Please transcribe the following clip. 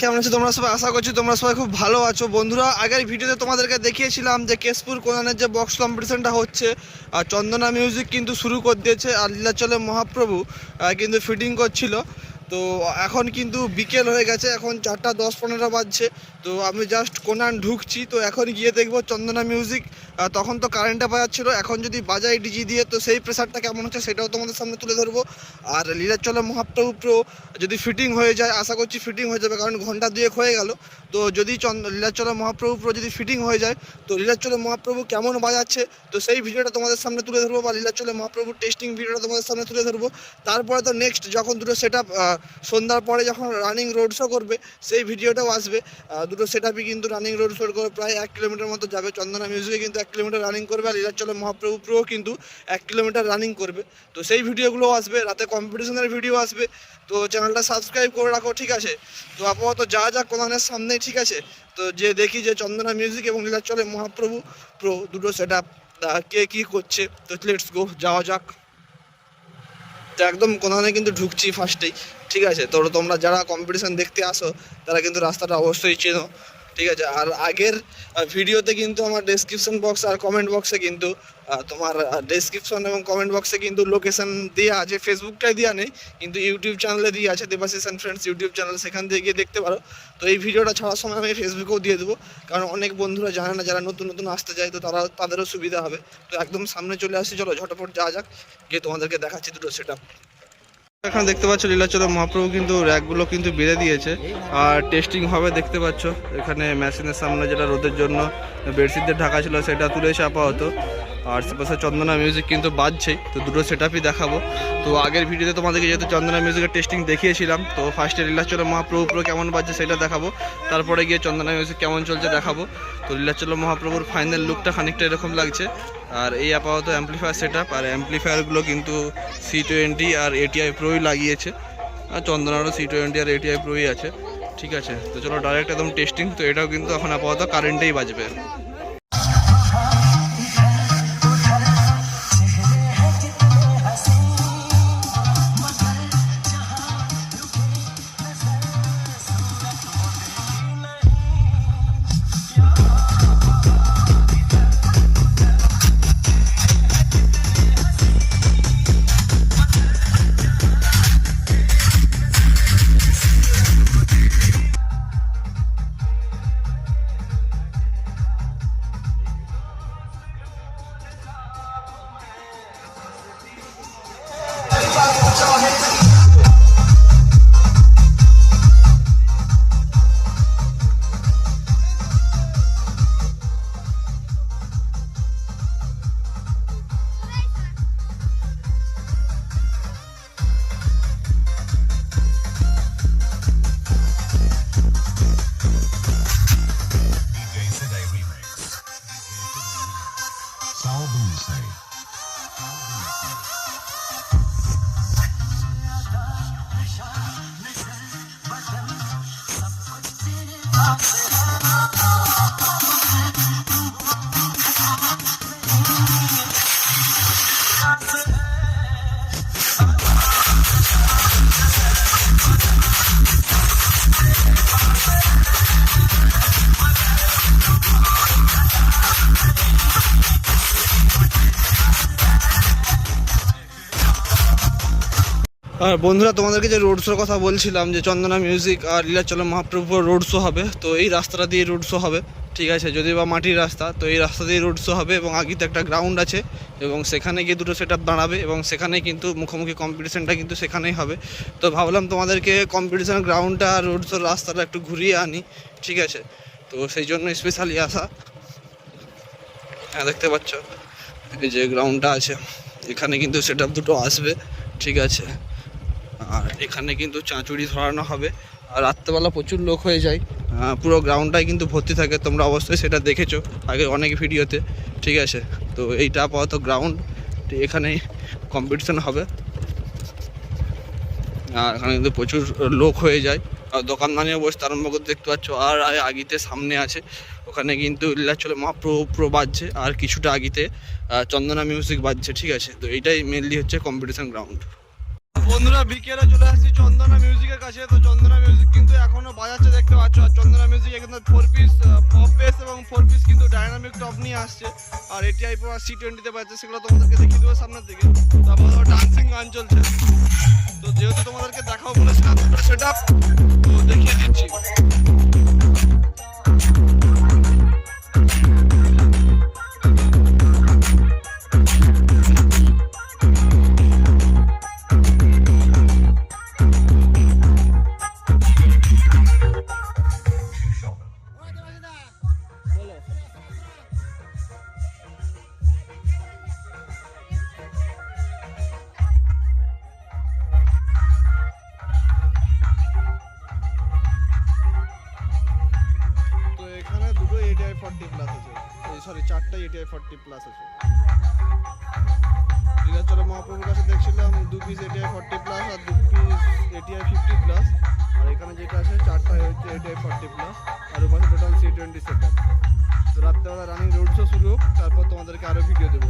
কেমন আছো? তোমরা সবাই আশা করছি তোমরা সবাই খুব ভালো আছো। বন্ধুরা, আগের ভিডিওতে তোমাদেরকে দেখিয়েছিলাম যে কেশপুর কোনানের যে বক্স কম্পিটিশনটা হচ্ছে আর চন্দনা মিউজিক কিন্তু শুরু করে দিয়েছে আর লীলাচলের মহাপ্রভু কিন্তু ফিটিং করছিল। তো এখন কিন্তু বিকেল হয়ে গেছে, এখন চারটা দশ পনেরো বাজছে। তো আমি জাস্ট কোনান ঢুকছি, তো এখন গিয়ে দেখব চন্দনা মিউজিক তখন তো কারেন্টে বাজাচ্ছিল এখন যদি বাজাই ডিজি দিয়ে, তো সেই প্রেশারটা কেমন হচ্ছে সেটাও তোমাদের সামনে তুলে ধরবো। আর লীলাচলে মহাপ্রভু প্রো, যদি ফিটিং হয়ে যায়, আশা করছি ফিটিং হয়ে যাবে, কারণ ঘণ্টা দুয়েক হয়ে গেল। তো যদি লীলাচলে মহাপ্রভু প্রো যদি ফিটিং হয়ে যায়, তো লীলাচলে মহাপ্রভু কেমন বাজাচ্ছে? তো সেই ভিডিওটা তোমাদের সামনে তুলে ধরবো, বা লীলাচলে মহাপ্রভুর টেস্টিং ভিডিওটা তোমাদের সামনে তুলে ধরবো। তারপরে তো নেক্সট যখন দুটো সেট আপ সন্ধ্যার পরে যখন রানিং রোড শো করবে, সেই ভিডিওটাও আসবে। দুটো সেট কিন্তু রানিং রোড শো করে প্রায় এক কিলোমিটার মতো যাবে। চন্দনা মিউজিকে কিন্তু এক কিলোমিটার রানিং করবে আর লীলাচলে মহাপ্রভু প্রো কিন্তু এক কিলোমিটার রানিং করবে। তো সেই ভিডিওগুলোও আসবে। রাতে কম্পিটিশনের ভিডিও আসবে। তো চ্যানেলটা সাবস্ক্রাইব করে রাখো, ঠিক আছে? তো আপাতত যা যা কোরআনের সামনেই ঠিক আছে? তো যে দেখি যে চন্দনা মিউজিক এবং লীলাচলে মহাপ্রভু প্রো দুটো সেট আপ কে কী করছে? তো লেটস গো যাওয়া যাক। তো একদম কোনানে কিন্তু ঢুকছি ফার্স্টেই ঠিক আছে? তো তোমরা যারা কম্পিটিশান দেখতে আসো, তারা কিন্তু রাস্তাটা অবশ্যই চেনো। ঠিক আছে? আর আগের ভিডিওতে কিন্তু আমার ডেসক্রিপশন বক্স আর কমেন্ট বক্সে কিন্তু তোমার ডেসক্রিপশন এবং কমেন্ট বক্সে কিন্তু লোকেশন দেওয়া আছে। ফেসবুকটাই দেওয়া নেই, কিন্তু ইউটিউব চ্যানেলে দিয়ে আছে Debashis and friends YouTube channel সেখান থেকে গিয়ে দেখতে পারো। তো এই ভিডিওটা ছাড়ার সময় আমি ফেসবুকেও দিয়ে দেবো, কারণ অনেক বন্ধুরা জানে না, যারা নতুন নতুন আসতে যায় তো তারা তাদেরও সুবিধা হবে। তো একদম সামনে চলে আসছি চলো ঝটপট যাওয়া যাক, গিয়ে তোমাদেরকে দেখাচ্ছি দুটো সেট এখানে দেখতে পাচ্ছ লীলাচল মহাপ্রভু কিন্তু র্যাকগুলো কিন্তু বেড়ে দিয়েছে। আর টেস্টিং হবে, দেখতে পাচ্ছ। এখানে মেশিনের সামনে যেটা রোদের জন্য বেডশিটদের ঢাকা ছিল, সেটা তুলেছে হতো আর সেপাশে চন্দনা মিউজিক কিন্তু বাজছেই, তো দুটো সেট আপই দেখাবো। তো আগের ভিডিওতে তোমাদেরকে যেহেতু চন্দনা মিউজিকের টেস্টিং দেখিয়েছিলাম, তো ফার্স্টে লীলাচল মহাপ্রভু পুরো কেমন বাজছে সেটা দেখাবো। তারপরে গিয়ে চন্দনা মিউজিক কেমন চলছে দেখাবো। তো লীলাচল মহাপ্রভুর ফাইনাল লুকটা খানিকটা এরকম লাগছে। আর এই আপাতত অ্যাম্পলিফায়ার সেট আর অ্যাম্পলিফায়ারগুলো কিন্তু সি টোয়েন্টি আর এটিআই প্রোই লাগিয়েছে। আর চন্দনারও সি টোয়েন্টি আর এটিআই প্রোই আছে। ঠিক আছে? তো চলো ডাইরেক্ট একদম টেস্টিং তো এটাও কিন্তু এখন আপাতত কারেন্টেই বাজবে। Salve-se. Salve-se. আর বন্ধুরা, তোমাদেরকে যে রোড শোর কথা বলছিলাম, যে চন্দনা মিউজিক আর লীলাচল মহাপ্রভুর রোড শো হবে, তো এই রাস্তাটা দিয়ে রোড শো হবে। ঠিক আছে যদি বা মাটির রাস্তা, তো এই রাস্তা দিয়ে রোড শো হবে এবং আগেতে একটা গ্রাউন্ড আছে এবং সেখানে গিয়ে দুটো সেট দাঁড়াবে এবং সেখানে কিন্তু মুখোমুখি কম্পিটিশানটা কিন্তু সেখানেই হবে। তো ভাবলাম তোমাদেরকে কম্পিটিশান গ্রাউন্ডটা আর রোড শোর রাস্তাটা একটু ঘুরিয়ে আনি, ঠিক আছে? তো সেই জন্য স্পেশালি আসা। হ্যাঁ দেখতে পাচ্ছ? এই যে গ্রাউন্ডটা আছে, এখানে কিন্তু সেট দুটো আসবে, ঠিক আছে? আর এখানে কিন্তু চাঁচুড়ি ধরানো হবে। আর রাত্রেবেলা প্রচুর লোক হয়ে যায়। পুরো গ্রাউন্ডটাই কিন্তু ভর্তি থাকে, তোমরা অবশ্যই সেটা দেখেছ আগে অনেক ভিডিওতে। ঠিক আছে? তো এইটা আপাতত গ্রাউন্ড এখানেই কম্পিটিশান হবে। আর এখানে কিন্তু প্রচুর লোক হয়ে যায়। আর দোকানদানিও বসতে আরম্ভ করতে দেখতে পাচ্ছ, আর আগিতে সামনে আছে। ওখানে কিন্তু লীলাচলে মহাপ্রভু প্রো বাজছে, আর কিছুটা আগিতে চন্দনা মিউজিক বাজছে, ঠিক আছে? তো এইটাই মেনলি হচ্ছে কম্পিটিশান গ্রাউন্ড বন্ধুরা, বিকেলে চলে আসছি চন্দনা মিউজিকের কাছে। তো চন্দনা মিউজিক কিন্তু এখনও বাজাচ্ছে, দেখতে পাচ্ছ? আর চন্দনা মিউজিক এখানে ফোর পিস পপ বেস এবং ফোর পিস কিন্তু ডাইনামিক টপ নিয়ে আসছে। আর এটি এটিআই প্রো সি টোয়েন্টিতে বাজছে সেগুলো তোমাদেরকে দেখিয়ে দেবো সামনের দিকে। তারপর ডান্সিং গান চলছে। তো যেহেতু তোমাদেরকে দেখাও বলেছিলাম সেট তো দেখিয়ে দিচ্ছি। এটিআই ফর্টি প্লাস আছে। সরি চারটাই এটিআই ফর্টি প্লাস আছে। নীলাচল মহাপ্রভুর কাছে দেখছিলাম দু পিস এটিআই ফর্টি প্লাস আর দু পিস এটিআই ফিফটি প্লাস আর এখানে যেটা আছে চারটা হচ্ছে এটিআই ফর্টি প্লাস আর ওখানে টোটাল সি টোয়েন্টি সেট রাত্রেবেলা রানিং রোড শো শুরু হোক, তারপর তোমাদেরকে আরও ভিডিও দেবো।